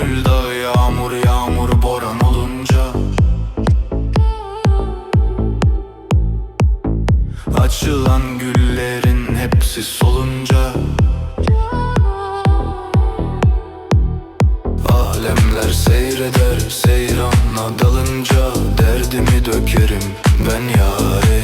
Gönül dağı yağmur yağmur boran olunca. Açılan güllerin hepsi solunca. Alemler seyreder seyrana dalınca. Derdimi dökerim ben yâre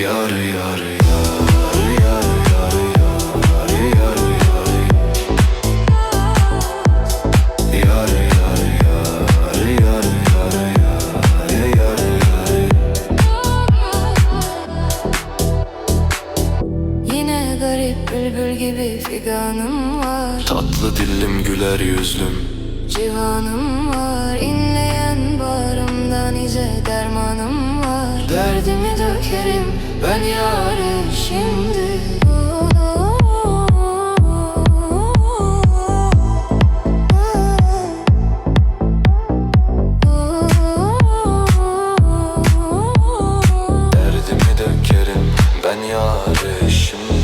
Yar yar yar yar yar yar yar yar Yar Yine garip bülbül gibi figanım var. Tatlı dillim güler yüzlüm. Civanım Derdimi dökerim ben yâre şimdi. Derdimi dökerim ben yâre şimdi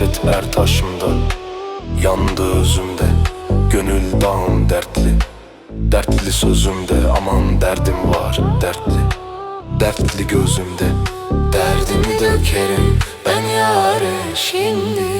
Neşet Ertaş'ımda Yandı özümde Gönül dağım dertli. Dertli sözümde Aman derdim var dertli. Dertli gözümde Derdimi dökerim ben yâre Şimdi